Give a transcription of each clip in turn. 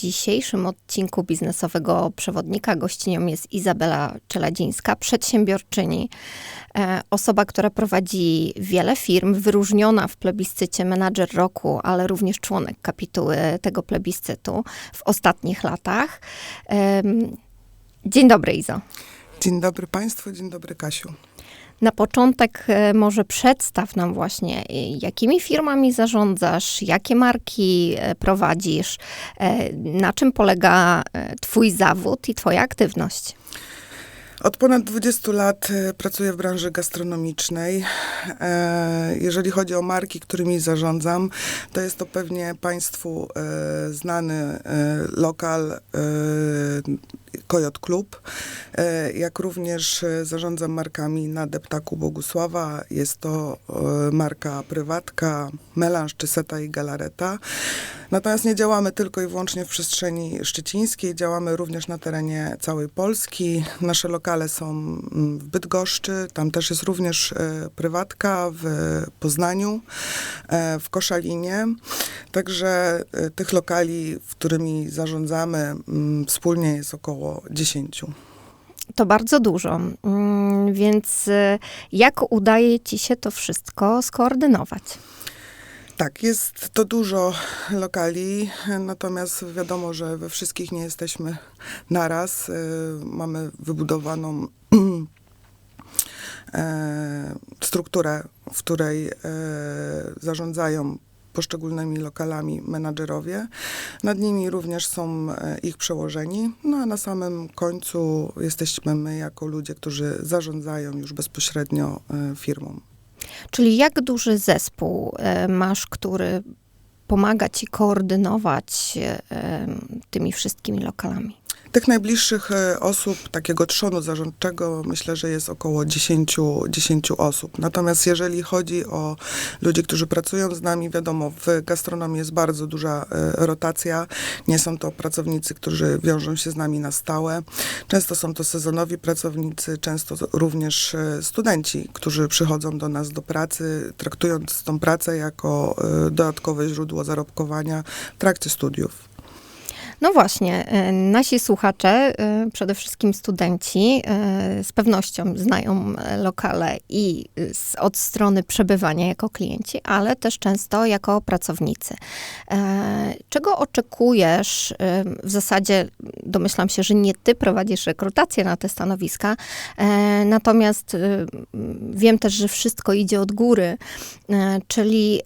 dzisiejszym odcinku biznesowego przewodnika gościnią jest Izabela Czeladzińska, przedsiębiorczyni, e, osoba, która prowadzi wiele firm, wyróżniona w plebiscycie menadżer roku, ale również członek kapituły tego plebiscytu w ostatnich latach. Dzień dobry, Izo. Dzień dobry Państwu, dzień dobry Kasiu. Na początek e, może przedstaw nam właśnie, e, jakimi firmami zarządzasz, jakie marki e, prowadzisz, na czym polega Twój zawód i Twoja aktywność. Od ponad 20 lat pracuję w branży gastronomicznej. Jeżeli chodzi o marki, którymi zarządzam, to jest to pewnie Państwu znany lokal Kojot Klub, e, jak również e, zarządzam markami na Deptaku Bogusława. Jest to e, marka prywatka, melanż czy seta i galareta. Natomiast nie działamy tylko i wyłącznie w przestrzeni szczecińskiej, działamy również na terenie całej Polski. Nasze lokale są mm, w Bydgoszczy, tam też jest również prywatka, w Poznaniu, w Koszalinie. Także tych lokali, którymi zarządzamy, mm, wspólnie jest około 10. To bardzo dużo, Mm, więc e, jak udaje Ci się to wszystko skoordynować? Tak, jest to dużo lokali, natomiast wiadomo, że we wszystkich nie jesteśmy naraz. Y, Mamy wybudowaną e, strukturę, w której e, zarządzają poszczególnymi lokalami menadżerowie. Nad nimi również są e, ich przełożeni. No a na samym końcu jesteśmy my jako ludzie, którzy zarządzają już bezpośrednio e, firmą. Czyli jak duży zespół e, masz, który pomaga Ci koordynować tymi wszystkimi lokalami? Tych najbliższych e, osób, takiego trzonu zarządczego, myślę, że jest około 10, 10 osób. Natomiast jeżeli chodzi o ludzi, którzy pracują z nami, wiadomo, w gastronomii jest bardzo duża e, rotacja. Nie są to pracownicy, którzy wiążą się z nami na stałe. Często są to sezonowi pracownicy, często to również e, studenci, którzy przychodzą do nas do pracy, traktując tą pracę jako dodatkowe źródło zarobkowania w trakcie studiów. No właśnie, e, nasi słuchacze, e, przede wszystkim studenci, e, z pewnością znają lokale i od strony przebywania jako klienci, ale też często jako pracownicy. Czego oczekujesz? W zasadzie domyślam się, że nie ty prowadzisz rekrutację na te stanowiska, natomiast wiem też, że wszystko idzie od góry, czyli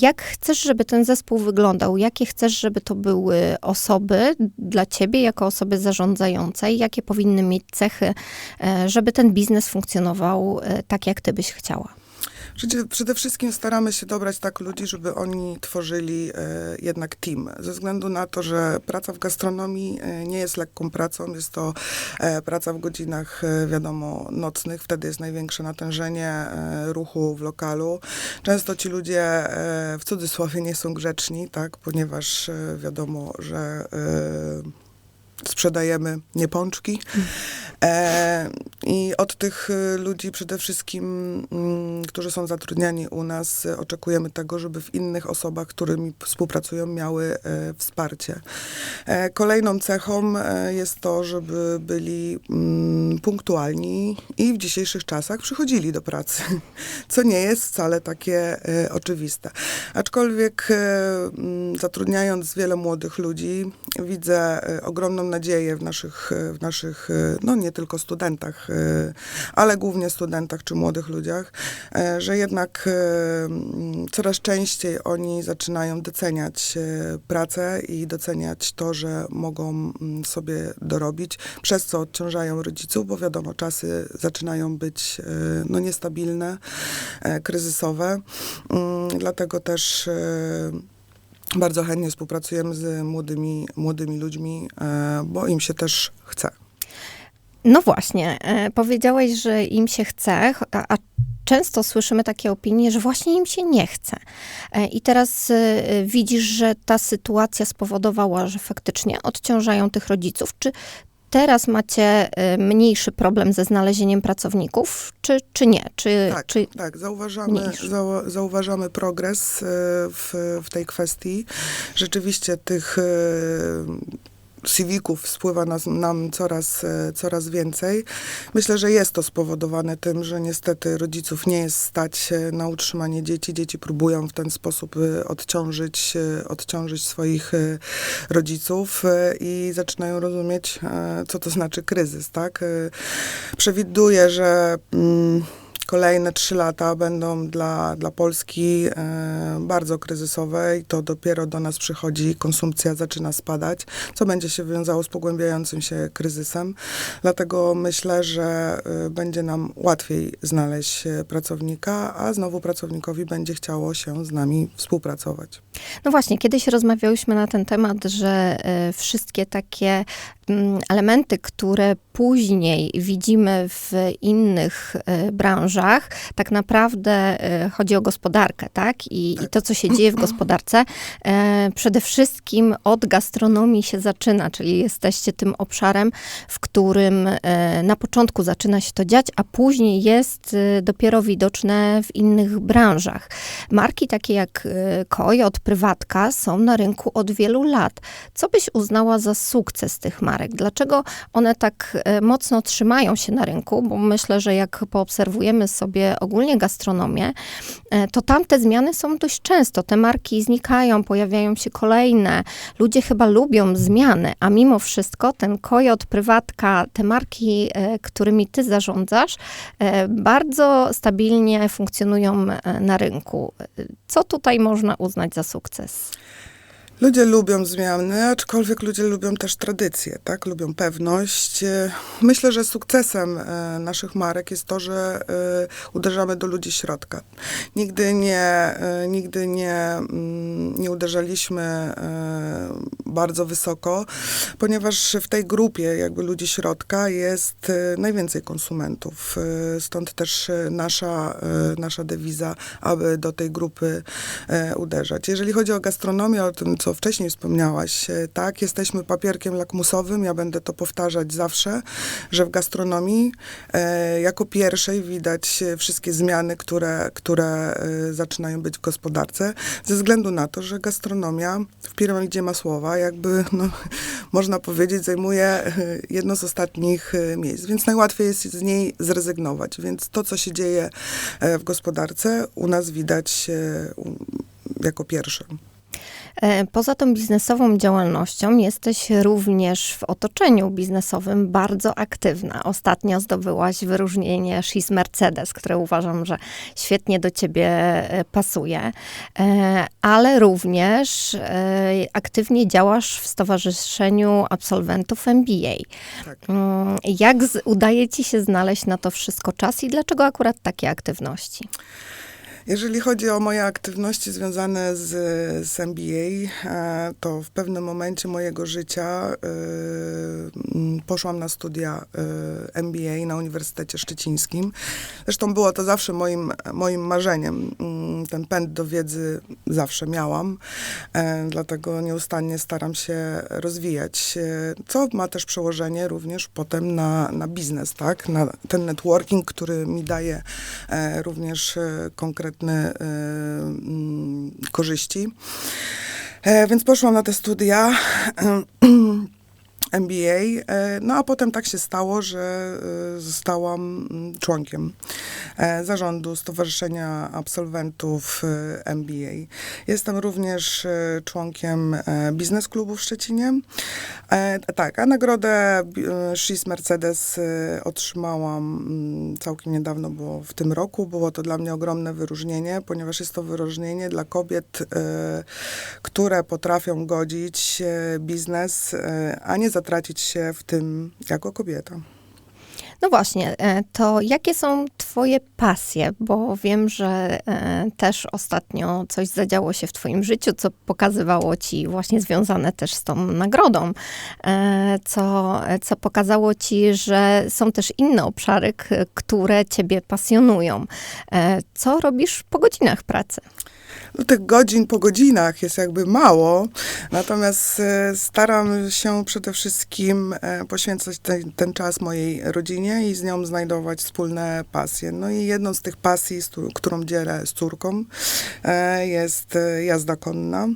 jak chcesz, żeby ten zespół wyglądał? Jakie chcesz, żeby to były osoby dla ciebie, jako osoby zarządzającej? Jakie powinny mieć cechy, e, żeby ten biznes funkcjonował e, tak, jak ty byś chciała? Przede, wszystkim staramy się dobrać tak ludzi, żeby oni tworzyli e, jednak team. Ze względu na to, że praca w gastronomii e, nie jest lekką pracą. Jest to e, praca w godzinach, wiadomo, nocnych. Wtedy jest największe natężenie ruchu w lokalu. Często ci ludzie w cudzysłowie nie są grzeczni, tak, ponieważ wiadomo, że sprzedajemy nie pączki. E, I od tych y, ludzi przede wszystkim, mm, którzy są zatrudniani u nas, oczekujemy tego, żeby w innych osobach, którymi współpracują, miały e, wsparcie. E, kolejną cechą e, jest to, żeby byli mm, punktualni i w dzisiejszych czasach przychodzili do pracy, co nie jest wcale takie e, oczywiste. Aczkolwiek e, mm, zatrudniając wiele młodych ludzi, widzę e, ogromną nadzieję w naszych, e, w naszych e, no nie tylko studentach, e, ale głównie studentach czy młodych ludziach, że jednak mm, coraz częściej oni zaczynają doceniać pracę i doceniać to, że mogą mm, sobie dorobić, przez co odciążają rodziców, bo wiadomo, czasy zaczynają być no, niestabilne, kryzysowe. Mm, Dlatego też bardzo chętnie współpracujemy z młodymi, młodymi ludźmi, e, bo im się też chce. No właśnie, e, powiedziałeś, że im się chce, ch- a, często słyszymy takie opinie, że właśnie im się nie chce. E, I teraz widzisz, że ta sytuacja spowodowała, że faktycznie odciążają tych rodziców. Czy teraz macie y, mniejszy problem ze znalezieniem pracowników, czy, czy nie? Czy, Tak, czy tak, zauważamy, zau, zauważamy progres e, w, w tej kwestii. Rzeczywiście tych CV-ków spływa nas, nam coraz, e, coraz więcej. Myślę, że jest to spowodowane tym, że niestety rodziców nie jest stać na utrzymanie dzieci. Dzieci próbują w ten sposób e, odciążyć, e, odciążyć swoich rodziców i zaczynają rozumieć, co to znaczy kryzys, tak? Przewiduję, że mm, kolejne trzy lata będą dla, dla Polski e, bardzo kryzysowe i to dopiero do nas przychodzi, konsumpcja zaczyna spadać, co będzie się wiązało z pogłębiającym się kryzysem. Dlatego myślę, że e, będzie nam łatwiej znaleźć e, pracownika, a znowu pracownikowi będzie chciało się z nami współpracować. No właśnie, kiedyś rozmawiałyśmy na ten temat, że e, wszystkie takie mm, elementy, które później widzimy w innych e, branżach, tak naprawdę e, chodzi o gospodarkę, tak? I, i to, co się dzieje w gospodarce, przede wszystkim od gastronomii się zaczyna, czyli jesteście tym obszarem, w którym na początku zaczyna się to dziać, a później jest dopiero widoczne w innych branżach. Marki takie jak Kojot, Prywatka są na rynku od wielu lat. Co byś uznała za sukces tych marek? Dlaczego one tak e, mocno trzymają się na rynku? Bo myślę, że jak poobserwujemy sobie ogólnie gastronomię, e, to tam te zmiany są dość często. Te marki znikają, pojawiają się kolejne. Ludzie chyba lubią zmiany, a mimo wszystko ten Kojot, Prywatka, te marki, e, którymi ty zarządzasz, bardzo stabilnie funkcjonują na rynku. Co tutaj można uznać za sukces? sukces? Ludzie lubią zmiany, aczkolwiek ludzie lubią też tradycje, tak? Lubią pewność. Myślę, że sukcesem e, naszych marek jest to, że e, uderzamy do ludzi środka. Nigdy nie, e, nigdy nie, mm, nie uderzaliśmy bardzo wysoko, ponieważ w tej grupie jakby ludzi środka jest najwięcej konsumentów. Stąd też nasza, nasza dewiza, aby do tej grupy uderzać. Jeżeli chodzi o gastronomię, o tym, co wcześniej wspomniałaś, e, tak, jesteśmy papierkiem lakmusowym, ja będę to powtarzać zawsze, że w gastronomii e, jako pierwszej widać wszystkie zmiany, które, które e, zaczynają być w gospodarce, ze względu na to, że gastronomia w piramidzie Masłowa jakby, no, można powiedzieć, zajmuje e, jedno z ostatnich miejsc, więc najłatwiej jest z niej zrezygnować. Więc to, co się dzieje w gospodarce, u nas widać jako pierwsze. E, Poza tą biznesową działalnością jesteś również w otoczeniu biznesowym bardzo aktywna. Ostatnio zdobyłaś wyróżnienie She's Mercedes, które uważam, że świetnie do ciebie e, pasuje, E, ale również aktywnie działasz w Stowarzyszeniu Absolwentów MBA. Tak. Mm, Jak z, udaje ci się znaleźć na to wszystko czas i dlaczego akurat takie aktywności? Jeżeli chodzi o moje aktywności związane z, z MBA, e, to w pewnym momencie mojego życia mm, poszłam na studia e, MBA na Uniwersytecie Szczecińskim. Zresztą było to zawsze moim, moim marzeniem. Mm, Ten pęd do wiedzy zawsze miałam, dlatego nieustannie staram się rozwijać, co ma też przełożenie również potem na, na biznes, tak? na ten networking, który mi daje również e, konkretne e, mm, korzyści. E, więc poszłam na te studia. MBA, e, no a potem tak się stało, że e, zostałam mm, członkiem e, zarządu Stowarzyszenia Absolwentów MBA. Jestem również członkiem Biznes Klubu w Szczecinie. Tak, a nagrodę She's Mercedes otrzymałam mm, całkiem niedawno, bo w tym roku było to dla mnie ogromne wyróżnienie, ponieważ jest to wyróżnienie dla kobiet, które potrafią godzić biznes, a nie zatracić się w tym jako kobieta. No właśnie, e, to jakie są twoje pasje, bo wiem, że e, też ostatnio coś zadziało się w twoim życiu, co pokazywało ci właśnie związane też z tą nagrodą, e, co, co pokazało ci, że są też inne obszary, które ciebie pasjonują. Co robisz po godzinach pracy? No, tych godzin po godzinach jest jakby mało, natomiast e, staram się przede wszystkim e, poświęcać ten, ten czas mojej rodzinie i z nią znajdować wspólne pasje. No i jedną z tych pasji, z, któ- którą dzielę z córką, e, jest jazda konna.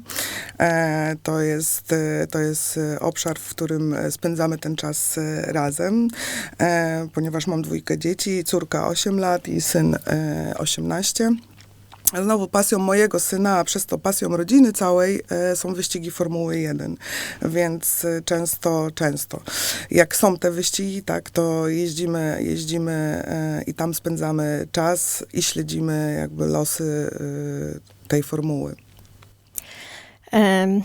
To jest, to jest obszar, w którym spędzamy ten czas razem, ponieważ mam dwójkę dzieci, córka 8 lat i syn e, 18. Znowu pasją mojego syna, a przez to pasją rodziny całej e, są wyścigi Formuły 1. Więc e, często, często jak są te wyścigi, tak, to jeździmy, jeździmy e, i tam spędzamy czas i śledzimy jakby losy tej formuły. Em,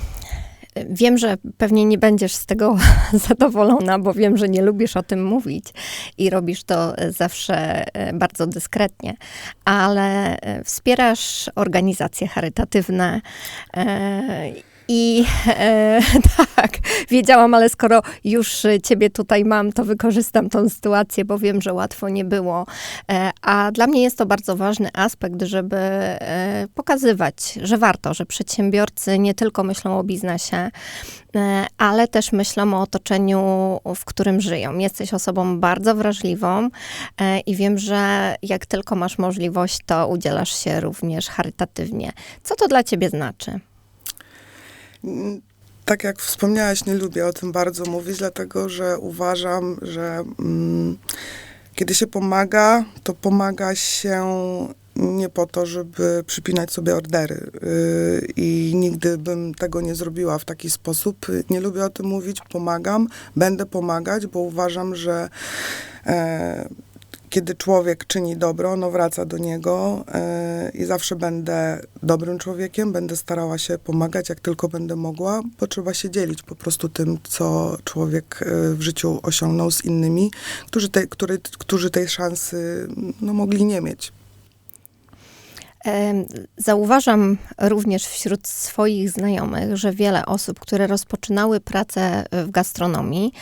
Wiem, że pewnie nie będziesz z tego zadowolona, bo wiem, że nie lubisz o tym mówić i robisz to e, zawsze e, bardzo dyskretnie, ale e, wspierasz organizacje charytatywne. I e, tak, wiedziałam, ale skoro już e, ciebie tutaj mam, to wykorzystam tą sytuację, bo wiem, że łatwo nie było. E, a dla mnie jest to bardzo ważny aspekt, żeby e, pokazywać, że warto, że przedsiębiorcy nie tylko myślą o biznesie, e, ale też myślą o otoczeniu, w którym żyją. Jesteś osobą bardzo wrażliwą e, i wiem, że jak tylko masz możliwość, to udzielasz się również charytatywnie. Co to dla ciebie znaczy? Tak jak wspomniałaś, nie lubię o tym bardzo mówić, dlatego że uważam, że mm, kiedy się pomaga, to pomaga się nie po to, żeby przypinać sobie ordery. Yy, I nigdy bym tego nie zrobiła w taki sposób. Nie lubię o tym mówić, pomagam, będę pomagać, bo uważam, że e, kiedy człowiek czyni dobro, ono wraca do niego e, i zawsze będę dobrym człowiekiem, będę starała się pomagać, jak tylko będę mogła, bo trzeba się dzielić po prostu tym, co człowiek e, w życiu osiągnął z innymi, którzy tej, który, którzy tej szansy no, mogli nie mieć. Em, Zauważam również wśród swoich znajomych, że wiele osób, które rozpoczynały pracę w gastronomii,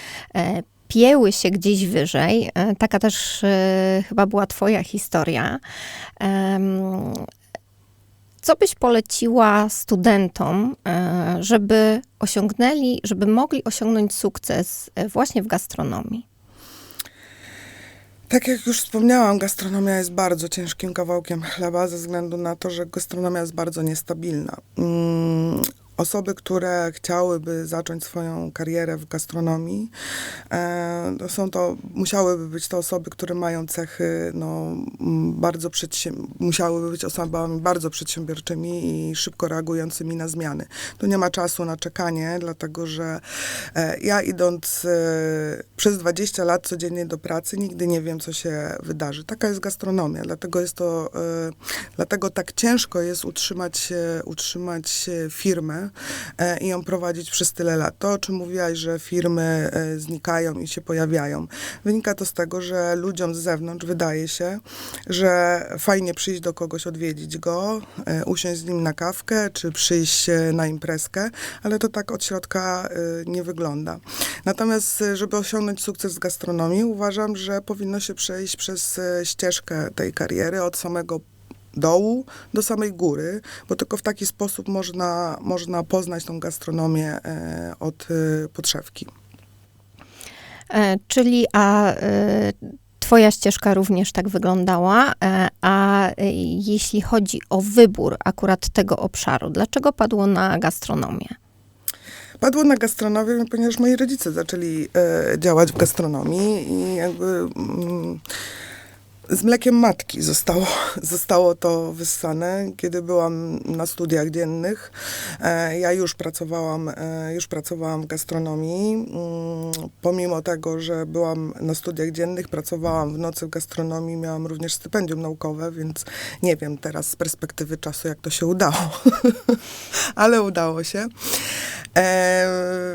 pieły się gdzieś wyżej. E, Taka też e, chyba była Twoja historia. Co byś poleciła studentom, e, żeby osiągnęli, żeby mogli osiągnąć sukces właśnie w gastronomii? Tak jak już wspomniałam, gastronomia jest bardzo ciężkim kawałkiem chleba ze względu na to, że gastronomia jest bardzo niestabilna. Osoby, które chciałyby zacząć swoją karierę w gastronomii, e, są to, musiałyby być to osoby, które mają cechy, no, bardzo musiałyby być osobami bardzo przedsiębiorczymi i szybko reagującymi na zmiany. Tu nie ma czasu na czekanie, dlatego że e, ja idąc e, przez 20 lat codziennie do pracy, nigdy nie wiem, co się wydarzy. Taka jest gastronomia, dlatego jest to, dlatego tak ciężko jest utrzymać, utrzymać e, e, i ją prowadzić przez tyle lat. To, o czym mówiłaś, że firmy e, znikają i się pojawiają, wynika to z tego, że ludziom z zewnątrz wydaje się, że fajnie przyjść do kogoś, odwiedzić go, e, usiąść z nim na kawkę, czy przyjść na imprezkę, ale to tak od środka nie wygląda. Natomiast, żeby osiągnąć sukces w gastronomii, uważam, że powinno się przejść przez ścieżkę tej kariery od samego dołu do samej góry, bo tylko w taki sposób można, można poznać tą gastronomię e, od e, podszewki. E, Czyli a twoja ścieżka również tak wyglądała, a jeśli chodzi o wybór akurat tego obszaru, dlaczego padło na gastronomię? Padło na gastronomię, ponieważ moi rodzice zaczęli działać w gastronomii i jakby mm, z mlekiem matki zostało, zostało to wyssane. Kiedy byłam na studiach dziennych, e, ja już pracowałam, e, już pracowałam w gastronomii. Mm, pomimo tego, że byłam na studiach dziennych, pracowałam w nocy w gastronomii, miałam również stypendium naukowe, więc nie wiem teraz z perspektywy czasu, jak to się udało. Ale udało się. E,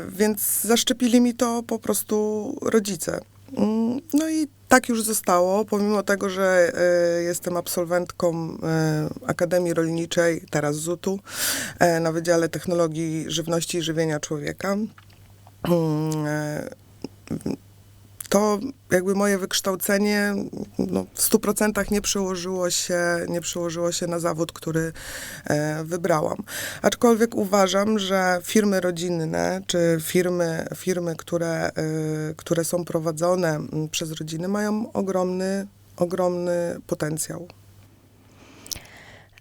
więc zaszczepili mi to po prostu rodzice. Mm, No i tak już zostało, pomimo tego, że e, jestem absolwentką e, Akademii Rolniczej, teraz ZUT-u, e, na Wydziale Technologii Żywności i Żywienia Człowieka. Mm, to jakby moje wykształcenie no, w 100% nie przełożyło się, nie przełożyło się na zawód, który e, wybrałam. Aczkolwiek uważam, że firmy rodzinne, czy firmy, firmy które, e, które są prowadzone m, przez rodziny, mają ogromny, ogromny potencjał.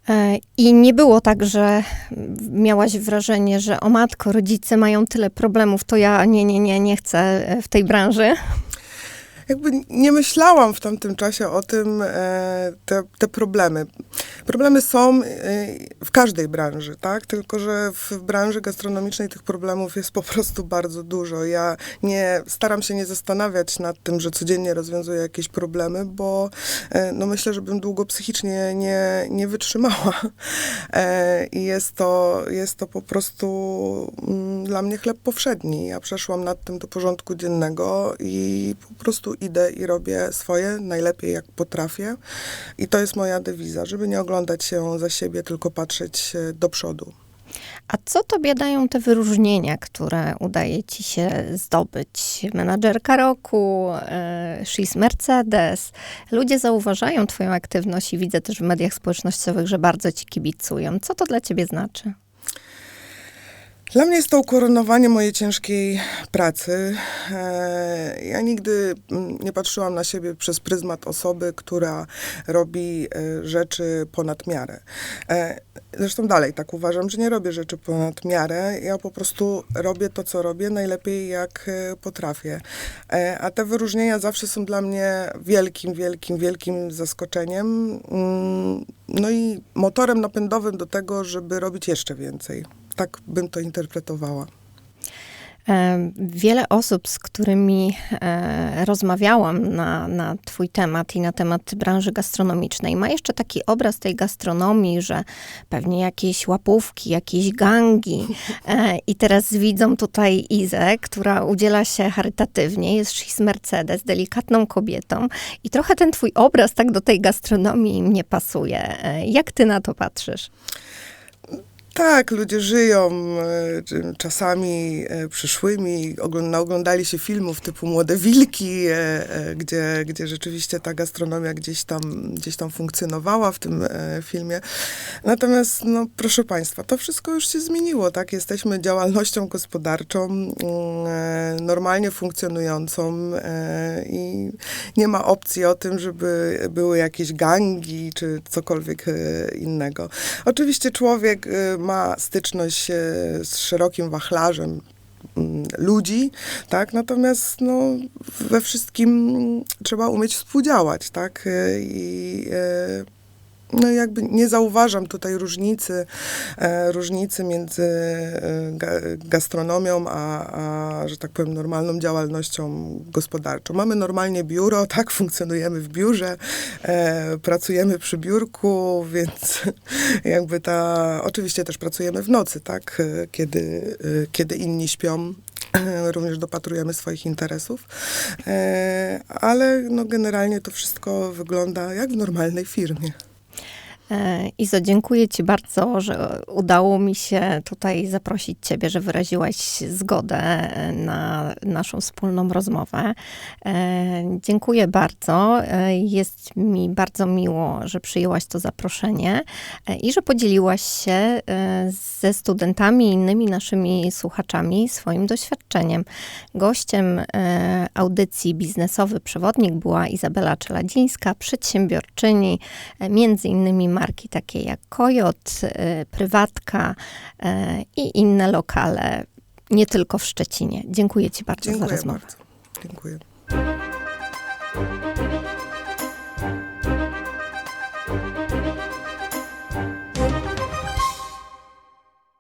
E, I nie było tak, że miałaś wrażenie, że o matko, rodzice mają tyle problemów, to ja nie, nie, nie, nie chcę e, w tej branży. Jakby nie myślałam w tamtym czasie o tym, e, te, te problemy. Problemy są e, w każdej branży, tak? Tylko, że w branży gastronomicznej tych problemów jest po prostu bardzo dużo. Ja nie, staram się nie zastanawiać nad tym, że codziennie rozwiązuję jakieś problemy, bo e, no myślę, że bym długo psychicznie nie, nie wytrzymała. I jest to, jest to po prostu mm, dla mnie chleb powszedni. Ja przeszłam nad tym do porządku dziennego i po prostu idę i robię swoje najlepiej jak potrafię. I to jest moja dewiza, żeby nie oglądać się za siebie, tylko patrzeć e, do przodu. A co tobie dają te wyróżnienia, które udaje ci się zdobyć? Menadżerka roku, e, She's Mercedes. Ludzie zauważają twoją aktywność i widzę też w mediach społecznościowych, że bardzo ci kibicują. Co to dla ciebie znaczy? Dla mnie jest to ukoronowanie mojej ciężkiej pracy. E, Ja nigdy mm, nie patrzyłam na siebie przez pryzmat osoby, która robi e, rzeczy ponad miarę. E, Zresztą dalej tak uważam, że nie robię rzeczy ponad miarę. Ja po prostu robię to, co robię, najlepiej jak potrafię. A te wyróżnienia zawsze są dla mnie wielkim, wielkim, wielkim zaskoczeniem. Mm, No i motorem napędowym do tego, żeby robić jeszcze więcej. Tak bym to interpretowała. E, Wiele osób, z którymi e, rozmawiałam na, na Twój temat i na temat branży gastronomicznej, ma jeszcze taki obraz tej gastronomii, że pewnie jakieś łapówki, jakieś gangi. E, I teraz widzą tutaj Izę, która udziela się charytatywnie, jest She's Mercedes, delikatną kobietą. I trochę ten Twój obraz tak do tej gastronomii mnie pasuje. E, Jak Ty na to patrzysz? Tak, ludzie żyją e, czasami e, przyszłymi, oglą- naoglądali się filmów typu Młode Wilki, e, gdzie, gdzie rzeczywiście ta gastronomia gdzieś tam, gdzieś tam funkcjonowała w tym filmie. Natomiast, no, proszę Państwa, to wszystko już się zmieniło, tak? Jesteśmy działalnością gospodarczą, mm, normalnie funkcjonującą i nie ma opcji o tym, żeby były jakieś gangi czy cokolwiek innego. Oczywiście człowiek e, ma styczność e, z szerokim wachlarzem mm, ludzi, tak? Natomiast no, we wszystkim trzeba umieć współdziałać, tak? E, I e, no jakby nie zauważam tutaj różnicy, e, różnicy między e, ga, gastronomią, a, a, że tak powiem, normalną działalnością gospodarczą. Mamy normalnie biuro, tak, funkcjonujemy w biurze, e, pracujemy przy biurku, więc jakby ta, oczywiście też pracujemy w nocy, tak, e, kiedy, e, kiedy inni śpią, również dopatrujemy swoich interesów, ale no generalnie to wszystko wygląda jak w normalnej firmie. E, Izo, dziękuję Ci bardzo, że udało mi się tutaj zaprosić Ciebie, że wyraziłaś zgodę e, na naszą wspólną rozmowę. E, Dziękuję bardzo. Jest mi bardzo miło, że przyjęłaś to zaproszenie i że podzieliłaś się ze studentami i innymi naszymi słuchaczami swoim doświadczeniem. Gościem audycji Biznesowy Przewodnik była Izabela Czeladzińska, przedsiębiorczyni, między innymi marki takie jak Kojot, e, Prywatka e, i inne lokale, nie tylko w Szczecinie. Dziękuję Ci bardzo za Dziękuję rozmowę. bardzo. Dziękuję.